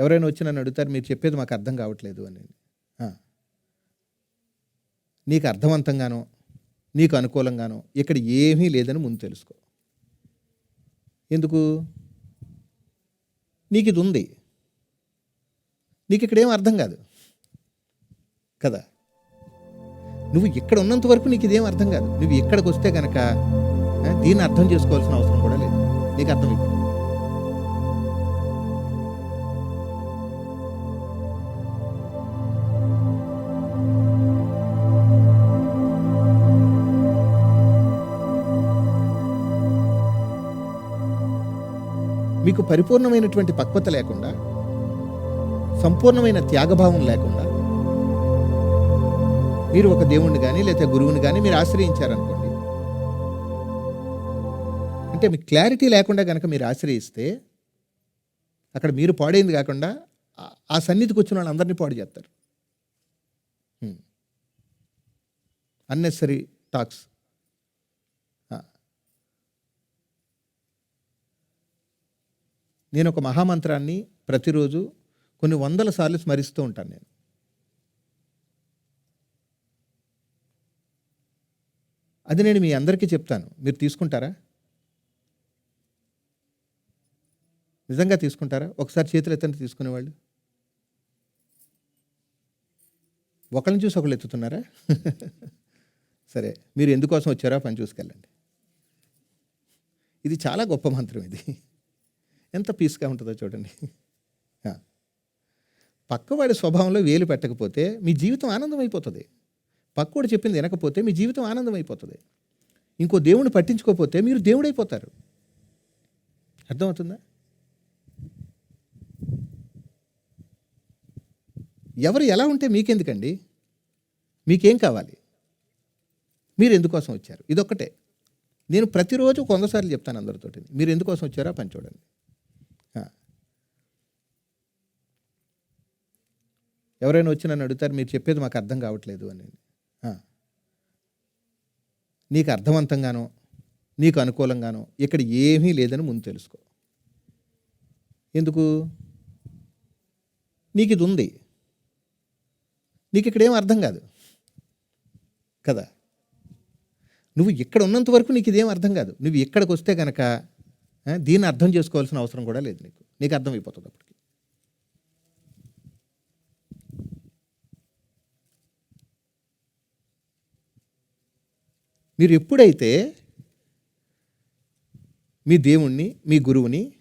ఎవరైనా వచ్చి నన్ను అడుగుతారు మీరు చెప్పేది మాకు అర్థం కావట్లేదు అని. నీకు అర్థవంతంగానో నీకు అనుకూలంగానో ఇక్కడ ఏమీ లేదని ముందు తెలుసుకో. ఎందుకు? నీకు ఇది ఉంది. నీకు ఇక్కడ ఏం అర్థం కాదు. కదా? నువ్వు ఇక్కడ ఉన్నంత వరకు నీకు ఇదేం అర్థం కాదు. నువ్వు ఇక్కడికి వస్తే కనుక దీన్ని అర్థం చేసుకోవాల్సిన అవసరం కూడా లేదు. నీకు అర్థమైపోతుంది మీకు పరిపూర్ణమైనటువంటి పక్వత లేకుండా సంపూర్ణమైన త్యాగభావం లేకుండా మీరు ఒక దేవుణ్ణి కానీ లేదా గురువుని కానీ మీరు ఆశ్రయించారనుకోండి అంటే మీకు క్లారిటీ లేకుండా కనుక మీరు ఆశ్రయిస్తే అక్కడ మీరు పాడైంది కాకుండా ఆ- సన్నిధికి వచ్చిన వాళ్ళందరినీ పాడు చేస్తారు. అన్నెసరీ టాక్స్ నేను ఒక మహామంత్రాన్ని ప్రతిరోజు కొన్ని వందల సార్లు స్మరిస్తూ ఉంటాను నేను. అది నేను మీ అందరికీ చెప్తాను. మీరు తీసుకుంటారా? నిజంగా తీసుకుంటారా? ఒకసారి చేతులు ఎత్తండి తీసుకునేవాళ్ళు. ఒకరిని చూసి ఒకళ్ళు ఎత్తుతున్నారా? సరే మీరు ఎందుకోసం వచ్చారో పని చూసుకెళ్ళండి. ఇది చాలా గొప్ప మంత్రం ఇది. ఎంత పీస్గా ఉంటుందో చూడండి. పక్కవాడి స్వభావంలో వేలు పెట్టకపోతే మీ జీవితం ఆనందం అయిపోతుంది పక్కోడు చెప్పింది వినకపోతే మీ జీవితం ఆనందం అయిపోతుంది ఇంకో దేవుని పట్టించుకోకపోతే మీరు దేవుడైపోతారు. అర్థమవుతుందా? ఎవరు ఎలా ఉంటే మీకెందుకండి? మీకేం కావాలి? మీరు ఎందుకోసం వచ్చారు? ఇదొక్కటే. నేను ప్రతిరోజు కొందసార్లు చెప్తాను అందరితోటి మీరు ఎందుకోసం వచ్చారో పని చూడండి. ఎవరైనా వచ్చి నన్ను అడుగుతారు మీరు చెప్పేది మాకు అర్థం కావట్లేదు అని. నీకు అర్థవంతంగానో నీకు అనుకూలంగానో ఇక్కడ ఏమీ లేదని ముందు తెలుసుకో. ఎందుకు? నీకు ఇది ఉంది. నీకు ఇక్కడేం అర్థం కాదు. కదా? నువ్వు ఇక్కడ ఉన్నంత వరకు నీకు ఇదేం అర్థం కాదు. నువ్వు ఇక్కడికి వస్తే కనుక దీన్ని అర్థం చేసుకోవాల్సిన అవసరం కూడా లేదు నీకు. నీకు అర్థమైపోతుంది అప్పటికి. మీరు ఎప్పుడైతే మీ దేవుణ్ణి మీ గురువుని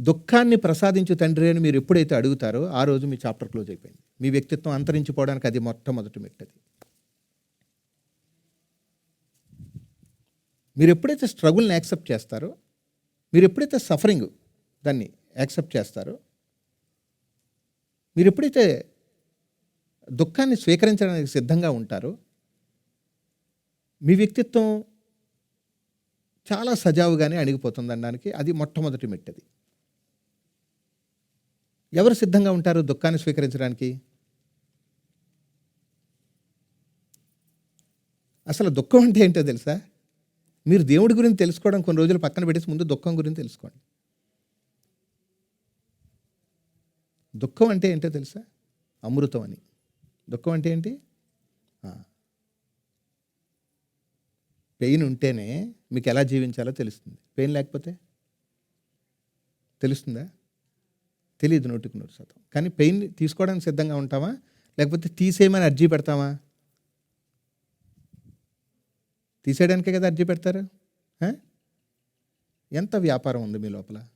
దుఃఖాన్ని ప్రసాదించు తండ్రి అని మీరు ఎప్పుడైతే అడుగుతారో ఆ రోజు మీ చాప్టర్ క్లోజ్ అయిపోయింది. మీ వ్యక్తిత్వం అంతరించిపోవడానికి అది మొట్టమొదటి మెట్టది. మీరు ఎప్పుడైతే స్ట్రగుల్ని యాక్సెప్ట్ చేస్తారో మీరు ఎప్పుడైతే సఫరింగ్ దాన్ని యాక్సెప్ట్ చేస్తారో మీరు ఎప్పుడైతే దుఃఖాన్ని స్వీకరించడానికి సిద్ధంగా ఉంటారో మీ వ్యక్తిత్వం చాలా సజావుగానే అణిగిపోతుంది అనడానికి అది మొట్టమొదటి మెట్టది. ఎవరు సిద్ధంగా ఉంటారు దుఃఖాన్ని స్వీకరించడానికి? అసలు దుఃఖం అంటే ఏంటో తెలుసా? మీరు దేవుడి గురించి తెలుసుకోవడం కొన్ని రోజులు పక్కన పెట్టేసి ముందు దుఃఖం గురించి తెలుసుకోండి. దుఃఖం అంటే ఏంటో తెలుసా? అమృతం అని. దుఃఖం అంటే ఏంటి? పెయిన్ ఉంటేనే మీకు ఎలా జీవించాలో తెలుస్తుంది. పెయిన్ లేకపోతే? తెలుస్తుందా? తెలియదు నూటికి నూరు శాతం. కానీ పెయిన్ తీసుకోవడానికి సిద్ధంగా ఉంటామా? లేకపోతే తీసేయమని అర్జీ పెడతామా? తీసేయడానికే కదా అర్జీ పెడతారు? ఎంత వ్యాపారం ఉంది మీ లోపల?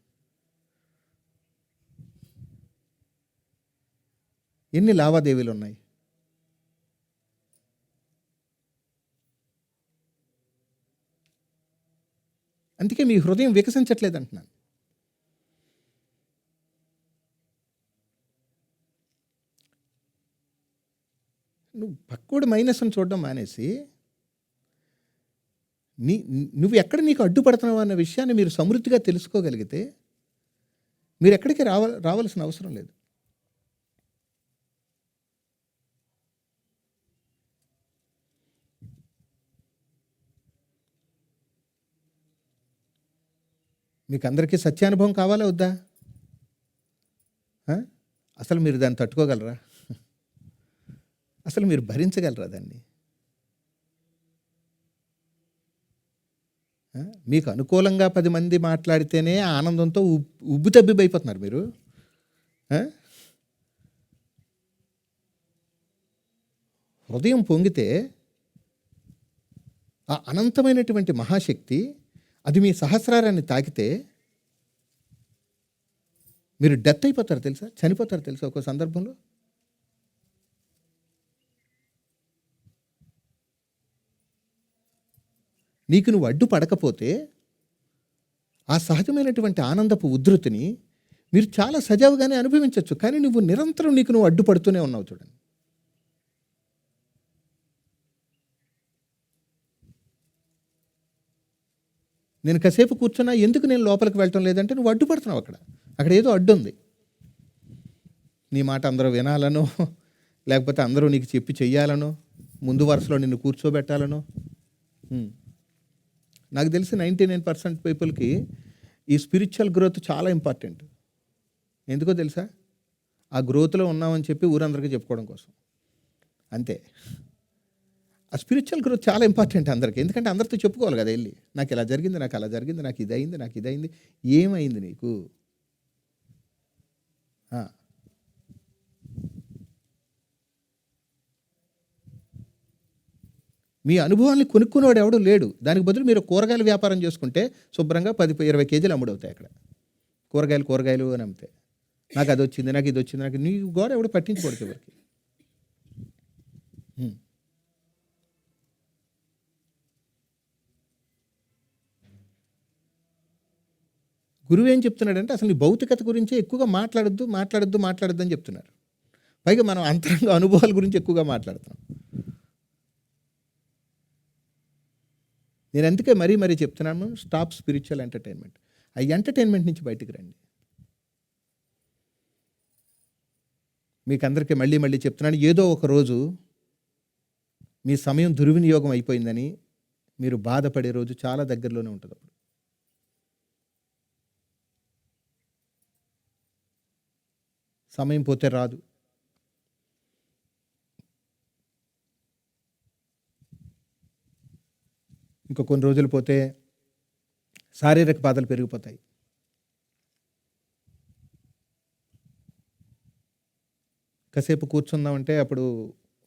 ఎన్ని లావాదేవీలు ఉన్నాయి? అందుకే మీ హృదయం వికసించట్లేదు అంటున్నాను. నువ్వు పక్కోడు మైనస్ని చూడడం మానేసి నీ నువ్వు ఎక్కడ నీకు అడ్డుపడుతున్నావు అన్న విషయాన్ని మీరు సమృద్ధిగా తెలుసుకోగలిగితే మీరు ఎక్కడికి రావ రావాల్సిన అవసరం లేదు. మీకు అందరికీ సత్యానుభవం కావాలా వద్దా? అసలు మీరు దాన్ని తట్టుకోగలరా? అసలు మీరు భరించగలరా దాన్ని? మీకు అనుకూలంగా పది మంది మాట్లాడితేనే ఆనందంతో ఉబ్బు తబ్బిబైపోతున్నారు మీరు. హృదయం పొంగితే ఆ అనంతమైనటువంటి మహాశక్తి అది మీ సహస్రారాన్ని తాకితే మీరు డెత్ అయిపోతారు తెలుసా? చనిపోతారు తెలుసా ఒక సందర్భంలో? నీకు నువ్వు అడ్డు పడకపోతే ఆ సహజమైనటువంటి ఆనందపు ఉధృతిని మీరు చాలా సజావుగానే అనుభవించవచ్చు కానీ నువ్వు నిరంతరం నీకు నువ్వు అడ్డుపడుతూనే ఉన్నావు చూడండి. నేను కాసేపు కూర్చున్నా ఎందుకు నేను లోపలికి వెళ్ళటం లేదంటే నువ్వు అడ్డుపడుతున్నావు అక్కడ. అక్కడ ఏదో అడ్డు ఉంది నీ మాట అందరూ వినాలనో లేకపోతే అందరూ నీకు చెప్పి చెయ్యాలనో ముందు వరుసలో నిన్ను కూర్చోబెట్టాలనో. నాకు తెలిసి నైంటీ నైన్ పర్సెంట్ పీపుల్కి ఈ స్పిరిచువల్ గ్రోత్ చాలా ఇంపార్టెంట్. ఎందుకో తెలుసా? ఆ గ్రోత్లో ఉన్నామని చెప్పి ఊరందరికీ చెప్పుకోవడం కోసం. అంతే. ఆ స్పిరిచువల్ గ్రోత్ చాలా ఇంపార్టెంట్ అందరికీ. ఎందుకంటే అందరితో చెప్పుకోవాలి కదా వెళ్ళి. నాకు ఇలా జరిగింది నాకు అలా జరిగింది నాకు ఇది అయింది నాకు ఇది అయింది ఏమైంది నీకు? మీ అనుభవాన్ని కొనుక్కునేవాడు ఎవడు లేడు. దానికి బదులు మీరు కూరగాయల వ్యాపారం చేసుకుంటే శుభ్రంగా పది ఇరవై కేజీలు అమ్ముడవుతాయి అక్కడ. కూరగాయలు కూరగాయలు అని అమ్మితే నాకు అది వచ్చింది నాకు ఇది వచ్చింది నాకు నీ గోడ ఎవడు పట్టించుకోడు ఎవరికి గురువు ఏం చెప్తున్నాడంటే అసలు నీ భౌతికత గురించి ఎక్కువగా మాట్లాడద్దు మాట్లాడద్దు మాట్లాడద్దు అని చెప్తున్నారు పైగా మనం అంతరంగ అనుభవాల గురించి ఎక్కువగా మాట్లాడుతున్నాం. నేను అందుకే మరీ మరీ చెప్తున్నాను స్టాప్ స్పిరిచువల్ ఎంటర్టైన్మెంట్. ఆ ఎంటర్టైన్మెంట్ నుంచి బయటికి రండి. మీకు అందరికీ మళ్ళీ మళ్ళీ చెప్తున్నాను ఏదో ఒక రోజు మీ సమయం దుర్వినియోగం అయిపోయిందని మీరు బాధపడే రోజు చాలా దగ్గరలోనే ఉంటుంది సమయం పోతే రాదు. ఇంకా కొన్ని రోజులు పోతే శారీరక బాధలు పెరిగిపోతాయి. కాసేపు కూర్చుందామంటే అప్పుడు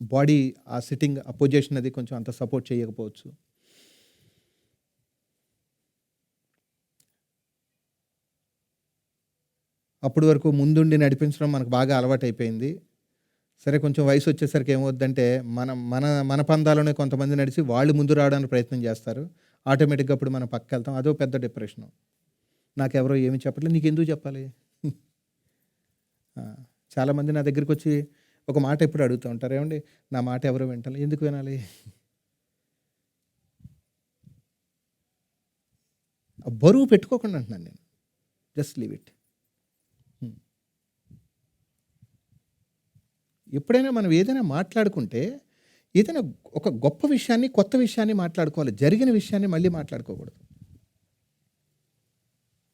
బాడీ ఆ సిట్టింగ్ ఆ పొజిషన్ అది కొంచెం అంత సపోర్ట్ చేయకపోవచ్చు. అప్పటి వరకు ముందుండి నడిపించడం మనకు బాగా అలవాటైపోయింది. సరే కొంచెం వయసు వచ్చేసరికి ఏమవుద్దంటే మనం మన మన పందాలోనే కొంతమంది నడిచి వాళ్ళు ముందు రావడానికి ప్రయత్నం చేస్తారు. ఆటోమేటిక్గా అప్పుడు మనం పక్క వెళ్తాం అదో పెద్ద డిప్రెషను. నాకెవరో ఏమి చెప్పట్లేదు. నీకు ఎందుకు చెప్పాలి చాలామంది నా దగ్గరికి వచ్చి ఒక మాట ఎప్పుడు అడుగుతూ ఉంటారు. ఏమండి నా మాట ఎవరో వింటాలి? ఎందుకు వినాలి? బరువు పెట్టుకోకుండా అంటున్నాను నేను. Just leave it. ఎప్పుడైనా మనం ఏదైనా మాట్లాడుకుంటే ఏదైనా ఒక గొప్ప విషయాన్ని కొత్త విషయాన్ని మాట్లాడుకోవాలి. జరిగిన విషయాన్ని మళ్ళీ మాట్లాడుకోకూడదు.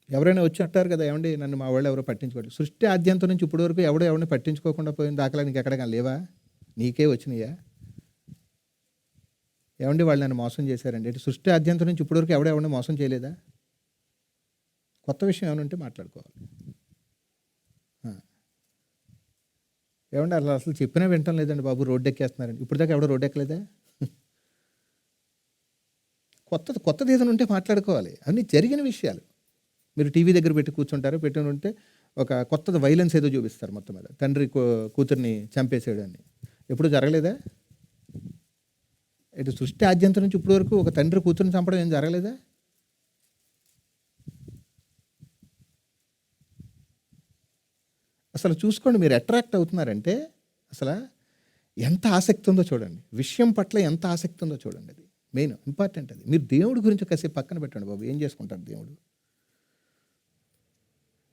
ఎవరైనా వచ్చి అంటారు కదా ఏమండి నన్ను మా వాళ్ళు ఎవరో పట్టించుకోవట్లేదు సృష్టి ఆద్యంతం నుంచి ఇప్పటి వరకు ఎవడో ఎవరిని పట్టించుకోకుండా పోయిన దాఖలా నీకు ఎక్కడ లేవా? నీకే వచ్చినాయా? ఏమండి వాళ్ళు నన్ను మోసం చేశారండి. అంటే సృష్టి ఆద్యంతం నుంచి ఇప్పటి వరకు ఎవడో ఎవరిని మోసం చేయలేదా? కొత్త విషయం ఏమైనా ఉంటే మాట్లాడుకోవాలి. ఏమండి అలా అసలు చెప్పినా వింటం లేదండి బాబు రోడ్డు ఎక్కేస్తున్నారండి ఇప్పుడు దాకా ఎవడో రోడ్డు ఎక్కలేదా కొత్తది కొత్తది ఏదైనా ఉంటే మాట్లాడుకోవాలి. అన్నీ జరిగిన విషయాలు. మీరు టీవీ దగ్గర పెట్టి కూర్చుంటారు పెట్టి ఉంటే ఒక కొత్తది వైలెన్స్ ఏదో చూపిస్తారు మొత్తం మీద. తండ్రి కూ- కూతుర్ని చంపేసేయడాన్ని ఎప్పుడు జరగలేదా? ఇటు సృష్టి ఆద్యంతం నుంచి ఇప్పటి వరకు ఒక తండ్రి కూతుర్ని చంపడం ఏం జరగలేదా? అసలు చూసుకోండి మీరు అట్రాక్ట్ అవుతున్నారంటే అసలు ఎంత ఆసక్తి ఉందో చూడండి. విషయం పట్ల ఎంత ఆసక్తి ఉందో చూడండి అది. మెయిన్ ఇంపార్టెంట్ అది. మీరు దేవుడి గురించి కాసేపు పక్కన పెట్టండి బాబు. ఏం చేసుకుంటారు దేవుడు?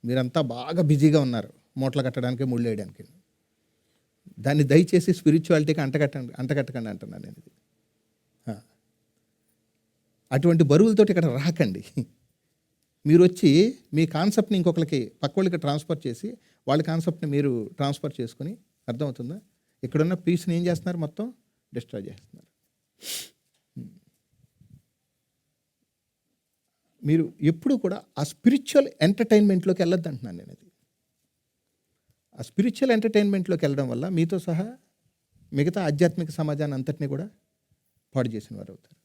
మీరంతా బాగా బిజీగా ఉన్నారు. మూటలు కట్టడానికి ముళ్ళు వేయడానికి. దాన్ని దయచేసి స్పిరిచువాలిటీకి అంటకట్టండి అంటకట్టకండి అంటున్నాను నేను ఇది. అటువంటి బరువులతోటి ఇక్కడ రాకండి. మీరు వచ్చి మీ కాన్సెప్ట్ని ఇంకొకరికి పక్క వాళ్ళకి ట్రాన్స్ఫర్ చేసి వాళ్ళ కాన్సెప్ట్ని మీరు ట్రాన్స్ఫర్ చేసుకుని అర్థమవుతుందా? ఇక్కడున్న పీస్ని ఏం చేస్తున్నారు మొత్తం? డిస్ట్రాయ్ చేస్తున్నారు. మీరు ఎప్పుడు కూడా ఆ స్పిరిచువల్ ఎంటర్టైన్మెంట్లోకి వెళ్ళొద్దు అంటున్నాను నేను అది. ఆ స్పిరిచువల్ ఎంటర్టైన్మెంట్లోకి వెళ్ళడం వల్ల మీతో సహా మిగతా ఆధ్యాత్మిక సమాజాన్ని అంతటినీ కూడా పాడు చేసిన వారు అవుతారు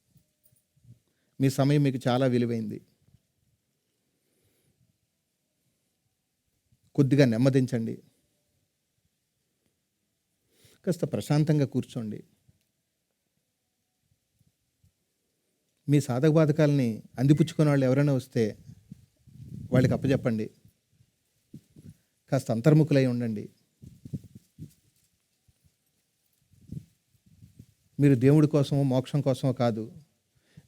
మీ సమయం మీకు చాలా విలువైంది. కొద్దిగా నెమ్మదించండి. కాస్త ప్రశాంతంగా కూర్చోండి. మీ సాధక బాధకాలని అందిపుచ్చుకునే వాళ్ళు ఎవరైనా వస్తే వాళ్ళకి అప్పచెప్పండి కాస్త అంతర్ముఖులై ఉండండి. మీరు దేవుడి కోసమో మోక్షం కోసమో కాదు.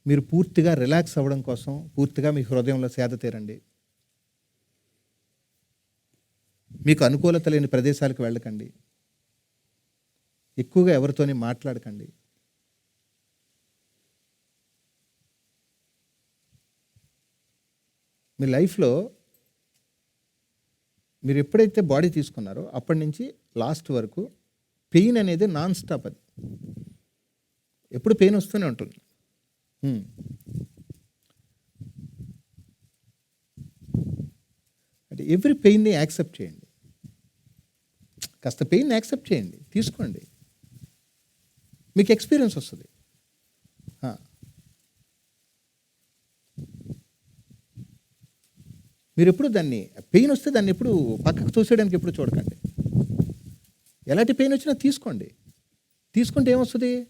మీరు పూర్తిగా రిలాక్స్ అవ్వడం కోసం పూర్తిగా మీ హృదయంలో సేద తీరండి. మీకు అనుకూలత లేని ప్రదేశాలకు వెళ్ళకండి. ఎక్కువగా ఎవరితోని మాట్లాడకండి. మీ లైఫ్లో మీరు ఎప్పుడైతే బాడీ తీసుకున్నారో అప్పటి నుంచి లాస్ట్ వరకు పెయిన్ అనేది నాన్ స్టాప్ అది. ఎప్పుడు పెయిన్ వస్తూనే ఉంటుంది. అంటే ఎవ్రీ పెయిన్ని యాక్సెప్ట్ చేయండి. కాస్త పెయిన్ యాక్సెప్ట్ చేయండి. తీసుకోండి. మీకు ఎక్స్పీరియన్స్ వస్తుంది. మీరు ఎప్పుడు దాన్ని పెయిన్ వస్తే దాన్ని ఎప్పుడు పక్కకు చూసేయడానికి ఎప్పుడు చూడకండి. ఎలాంటి పెయిన్ వచ్చినా తీసుకోండి. తీసుకుంటే ఏమొస్తుంది?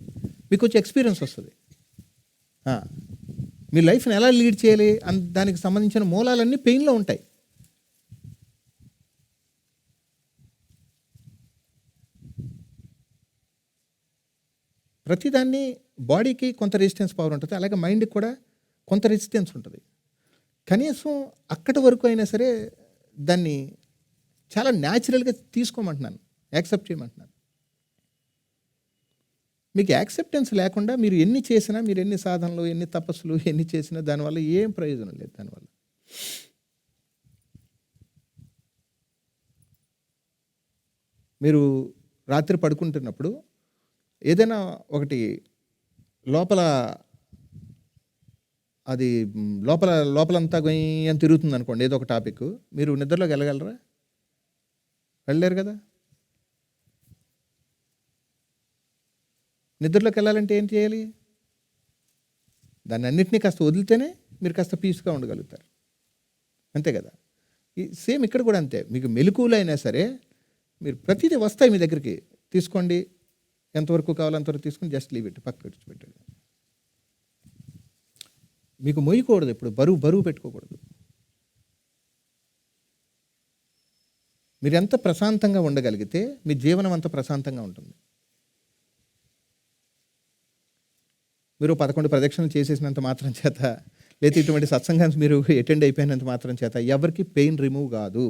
మీకు వచ్చే ఎక్స్పీరియన్స్ వస్తుంది. మీ లైఫ్ని ఎలా లీడ్ చేయాలి? అన్ దానికి సంబంధించిన మూలాలన్నీ పెయిన్లో ఉంటాయి. ప్రతిదాన్ని బాడీకి కొంత రెసిస్టెన్స్ పవర్ ఉంటుంది. అలాగే మైండ్కి కూడా కొంత రెసిస్టెన్స్ ఉంటుంది. కనీసం అక్కడి వరకు అయినా సరే దాన్ని చాలా న్యాచురల్గా తీసుకోమంటున్నాను. యాక్సెప్ట్ చేయమంటున్నాను. మీకు యాక్సెప్టెన్స్ లేకుండా మీరు ఎన్ని చేసినా మీరు ఎన్ని సాధనలు ఎన్ని తపస్సులు ఎన్ని చేసినా దానివల్ల ఏం ప్రయోజనం లేదు దానివల్ల. మీరు రాత్రి పడుకుంటున్నప్పుడు ఏదైనా ఒకటి లోపల అది లోపల లోపలంతా గొయ్యం తిరుగుతుంది అనుకోండి ఏదో ఒక టాపిక్ మీరు నిద్రలోకి వెళ్ళగలరా? వెళ్ళలేరు కదా? నిద్రలోకి వెళ్ళాలంటే ఏం చేయాలి? దాన్ని అన్నింటినీ కాస్త వదిలితేనే మీరు కాస్త పీస్గా ఉండగలుగుతారు. అంతే కదా? ఈ సేమ్ ఇక్కడ కూడా అంతే. మీకు మెలకువలు అయినా సరే మీరు ప్రతిదీ వస్తాయి మీ దగ్గరికి. తీసుకోండి. ఎంతవరకు కావాలో అంతవరకు తీసుకుని జస్ట్ లీవ్ ఇట్ పక్క విడిచిపెట్టండి మీకు మొయ్యకూడదు ఇప్పుడు బరువు బరువు పెట్టుకోకూడదు. మీరు ఎంత ప్రశాంతంగా ఉండగలిగితే మీ జీవనం అంత ప్రశాంతంగా ఉంటుంది. మీరు పదకొండు ప్రదక్షిణలు చేసేసినంత మాత్రం చేత లేదా ఇటువంటి సత్సంగాన్ని మీరు అటెండ్ అయిపోయినంత మాత్రం చేత ఎవరికి పెయిన్ రిమూవ్ కాదు.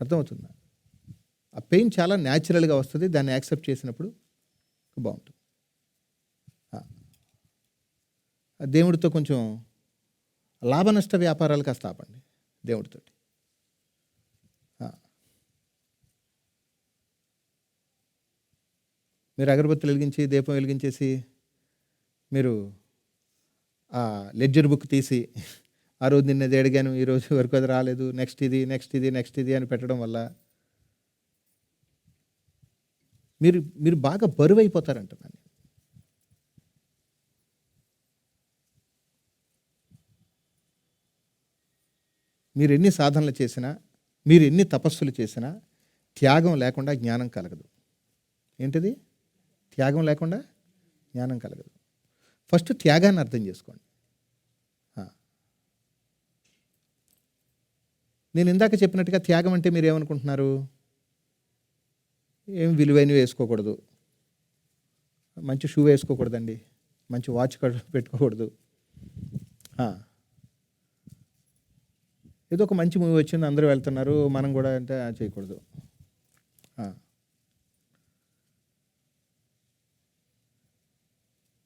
అర్థమవుతుందా? ఆ పెయిన్ చాలా న్యాచురల్గా వస్తుంది దాన్ని యాక్సెప్ట్ చేసినప్పుడు బాగుంటుంది. దేవుడితో కొంచెం లాభ నష్ట వ్యాపారాలు కాస్త ఆపండి దేవుడితో మీరు అగరబత్తులు వెలిగించి దీపం వెలిగించేసి మీరు ఆ లెడ్జర్ బుక్ తీసి ఆ రోజు నిన్నది అడిగాను ఈరోజు వరకు అది రాలేదు నెక్స్ట్ ఇది నెక్స్ట్ ఇది నెక్స్ట్ ఇది అని పెట్టడం వల్ల మీరు మీరు బాగా బరువు అయిపోతారంటున్నాను మీరు ఎన్ని సాధనలు చేసినా మీరు ఎన్ని తపస్సులు చేసినా త్యాగం లేకుండా జ్ఞానం కలగదు. ఏంటిది? త్యాగం లేకుండా జ్ఞానం కలగదు. ఫస్ట్ త్యాగాన్ని అర్థం చేసుకోండి. నేను ఇందాక చెప్పినట్టుగా త్యాగం అంటే మీరు ఏమనుకుంటున్నారు? ఏం విలువైనవి వేసుకోకూడదు. మంచి షూ వేసుకోకూడదండి. మంచి వాచ్ పెట్టుకోకూడదు. ఏదో ఒక మంచి మూవీ వచ్చింది అందరూ వెళ్తున్నారు మనం కూడా అంటే ఆ, చేయకూడదు.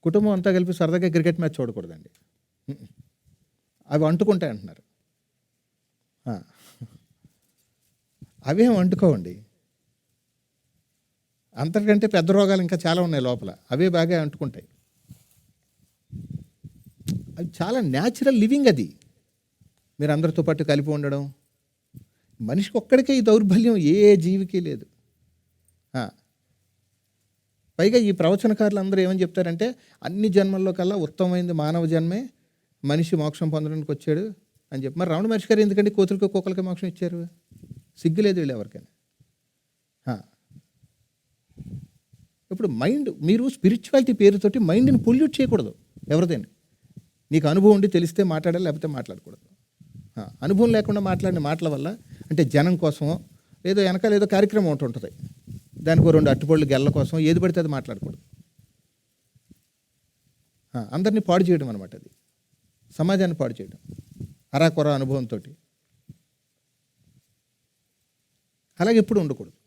కుటుంబం అంతా కలిపి సరదాగా క్రికెట్ మ్యాచ్ చూడకూడదండి. అవి అంటుకుంటాయి అంటున్నారు అవి అవేం అంటుకోవండి. అంతకంటే పెద్ద రోగాలు ఇంకా చాలా ఉన్నాయి లోపల. అవే బాగా అంటుకుంటాయి. అది చాలా న్యాచురల్ లివింగ్ అది. మీరు అందరితో పాటు కలిపి ఉండడం. మనిషికి ఒక్కడికే ఈ దౌర్బల్యం ఏ జీవికి లేదు. పైగా ఈ ప్రవచనకారులు అందరూ ఏమని చెప్తారంటే అన్ని జన్మల్లో కల్లా ఉత్తమమైంది మానవ జన్మే మనిషి మోక్షం పొందడానికి వచ్చాడు అని చెప్పి. మరి రావణ మహర్షి గారు ఎందుకంటే కోతులకి కుక్కలకి మోక్షం ఇచ్చారు? సిగ్గులేదు వీళ్ళు ఎవరికైనా ఇప్పుడు మైండ్ మీరు స్పిరిచువాలిటీ పేరుతోటి మైండ్ని పొల్యూట్ చేయకూడదు ఎవరిదైనా. నీకు అనుభవం ఉండి తెలిస్తే మాట్లాడాలి లేకపోతే మాట్లాడకూడదు. అనుభవం లేకుండా మాట్లాడిన మాటల వల్ల అంటే జనం కోసమో ఏదో వెనకాల ఏదో కార్యక్రమం ఒకటి ఉంటుంది. దానికి రెండు అట్టుపళ్ళు గెల్ల కోసం ఏది పడితే అది మాట్లాడకూడదు. అందరినీ పాడు చేయడం అనమాట అది. సమాజాన్ని పాడు చేయడం. అరాకొర అనుభవంతో అలాగే ఎప్పుడు ఉండకూడదు.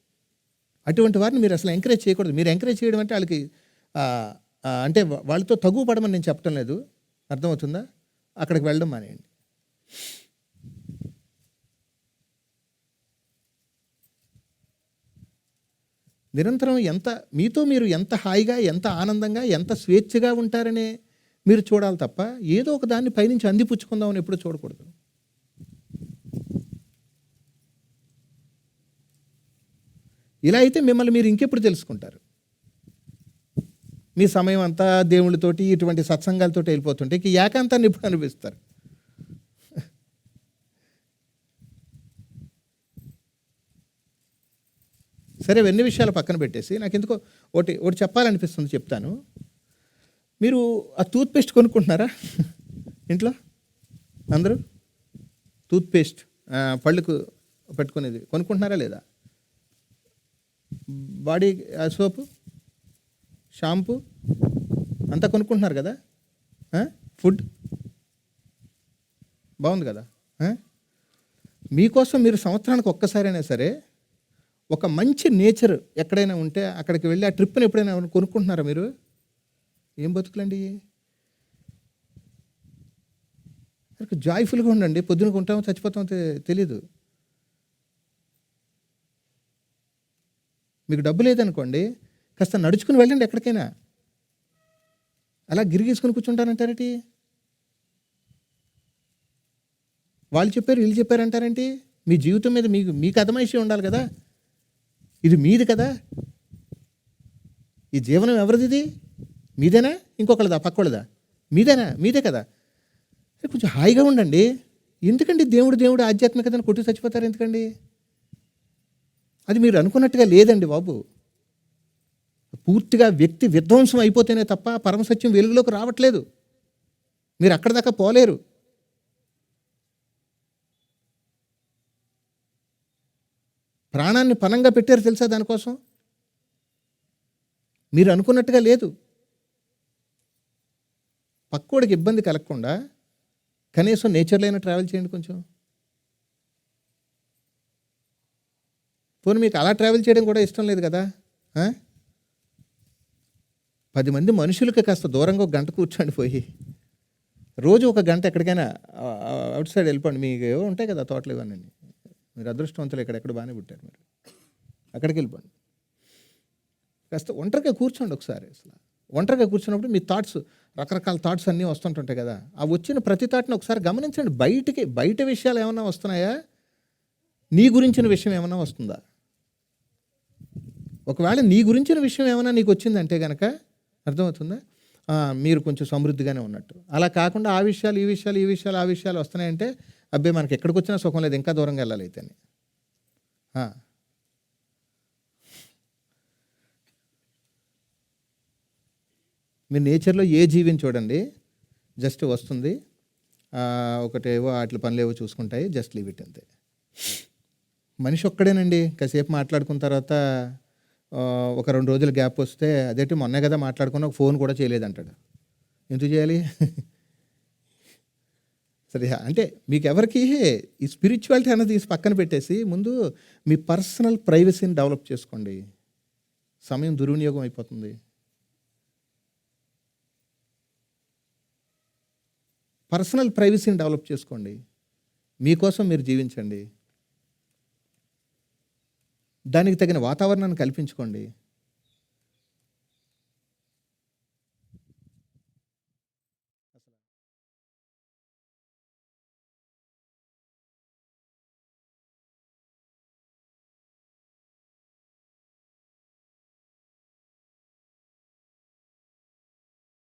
అటువంటి వారిని మీరు అసలు ఎంకరేజ్ చేయకూడదు. మీరు ఎంకరేజ్ చేయడం అంటే వాళ్ళకి అంటే వాళ్ళతో తగు పడమని నేను చెప్పటం లేదు. అర్థమవుతుందా? అక్కడికి వెళ్ళడం మానేయండి. నిరంతరం ఎంత మీతో మీరు ఎంత హాయిగా ఎంత ఆనందంగా ఎంత స్వేచ్ఛగా ఉంటారనే మీరు చూడాలి తప్ప ఏదో ఒక దాన్ని పైనుంచి అందిపుచ్చుకుందామని ఎప్పుడు చూడకూడదు. ఇలా అయితే మిమ్మల్ని మీరు ఇంకెప్పుడు తెలుసుకుంటారు? మీ సమయం అంతా దేవుళ్ళతోటి ఇటువంటి సత్సంగాలతో వెళ్ళిపోతుంటే ఇక ఏకాంతాన్ని ఇప్పుడు అనిపిస్తారు సరే ఎన్ని విషయాలు పక్కన పెట్టేసి నాకు ఎందుకో ఒకటి ఒకటి చెప్పాలనిపిస్తుంది చెప్తాను. మీరు ఆ టూత్పేస్ట్ కొనుక్కుంటున్నారా? ఇంట్లో? అందరూ? టూత్పేస్ట్ పళ్ళుకు పళ్ళకు పెట్టుకునేది కొనుక్కుంటున్నారా లేదా? బాడీ సోపు షాంపూ అంతా కొనుక్కుంటున్నారు కదా? ఫుడ్? బాగుంది కదా? మీకోసం మీరు సంవత్సరానికి ఒక్కసారైనా సరే ఒక మంచి నేచర్ ఎక్కడైనా ఉంటే అక్కడికి వెళ్ళి ఆ ట్రిప్ని ఎప్పుడైనా కొనుక్కుంటున్నారా మీరు? ఏం బతుకులండి? జాయ్ఫుల్గా ఉండండి. పొద్దున కొంటామో చచ్చిపోతామో తెలియదు మీకు డబ్బు లేదనుకోండి కాస్త నడుచుకుని వెళ్ళండి ఎక్కడికైనా. అలా గిరిగీసుకుని కూర్చుంటారంటారేంటి? వాళ్ళు చెప్పారు వీళ్ళు చెప్పారంటారేంటి? మీ జీవితం మీద మీకు మీకు అదమైషి ఉండాలి కదా. ఇది మీది కదా. ఈ జీవనం ఎవరిది ఇది మీదేనా? ఇంకొకళ్ళదా? పక్కోళ్ళదా? మీదేనా? మీదే కదా. కొంచెం హాయిగా ఉండండి. ఎందుకండి దేవుడు దేవుడు ఆధ్యాత్మికతను కొట్టి చచ్చిపోతారు ఎందుకండి? అది మీరు అనుకున్నట్టుగా లేదండి బాబు. పూర్తిగా వ్యక్తి విధ్వంసం అయిపోతేనే తప్ప పరమసత్యం వెలుగులోకి రావట్లేదు. మీరు అక్కడ దాకా పోలేరు. ప్రాణాన్ని పనంగా పెట్టారు తెలుసా దానికోసం? మీరు అనుకున్నట్టుగా లేదు. పక్కోడికి ఇబ్బంది కలగకుండా కనీసం నేచర్లో అయినా ట్రావెల్ చేయండి కొంచెం. పోనీ మీకు అలా ట్రావెల్ చేయడం కూడా ఇష్టం లేదు కదా? పది మంది మనుషులకి కాస్త దూరంగా ఒక గంట కూర్చోండి పోయి. రోజు ఒక గంట ఎక్కడికైనా అవుట్ సైడ్ వెళ్ళిపోండి. మీకు ఏవో ఉంటాయి కదా తోటలు ఇవన్నీ. మీరు అదృష్టవంతులు ఎక్కడెక్కడ బాగానే పుట్టారు మీరు. అక్కడికి వెళ్ళిపోండి. కాస్త ఒంటరిగా కూర్చోండి ఒకసారి అసలు. ఒంటరిగా కూర్చున్నప్పుడు మీ థాట్స్ రకరకాల థాట్స్ అన్నీ వస్తుంటుంటాయి కదా. ఆ వచ్చిన ప్రతి థాట్ని ఒకసారి గమనించండి. బయటికి బయట విషయాలు ఏమైనా వస్తున్నాయా? నీ గురించిన విషయం ఏమైనా వస్తుందా? ఒకవేళ నీ గురించిన విషయం ఏమైనా నీకు వచ్చిందంటే కనుక అర్థమవుతుందా? మీరు కొంచెం సమృద్ధిగానే ఉన్నట్టు. అలా కాకుండా ఆ విషయాలు ఈ విషయాలు ఈ విషయాలు ఆ విషయాలు వస్తున్నాయంటే అబ్బాయి మనకి ఎక్కడికి వచ్చినా సుఖం లేదు. ఇంకా దూరంగా వెళ్ళాలి అయితేనే. మీరు నేచర్లో ఏ జీవిని చూడండి జస్ట్ వస్తుంది. ఒకటేవో వాటి పనులు ఏవో చూసుకుంటాయి. జస్ట్ లీవ్ ఇట్ అంతే. మనిషి ఒక్కడేనండి. కాసేపు మాట్లాడుకున్న తర్వాత ఒక రెండు రోజులు గ్యాప్ వస్తే అదేంటి మొన్నే కదా మాట్లాడుకున్న ఒక ఫోన్ కూడా చేయలేదంటాడు. ఎందుకు చేయాలి? సరే అంటే మీకు ఎవరికి ఈ స్పిరిచువాలిటీ అనేది పక్కన పెట్టేసి ముందు మీ పర్సనల్ ప్రైవసీని డెవలప్ చేసుకోండి. సమయం దుర్వినియోగం అయిపోతుంది. పర్సనల్ ప్రైవసీని డెవలప్ చేసుకోండి. మీకోసం మీరు జీవించండి. దానికి తగిన వాతావరణాన్ని కల్పించుకోండి.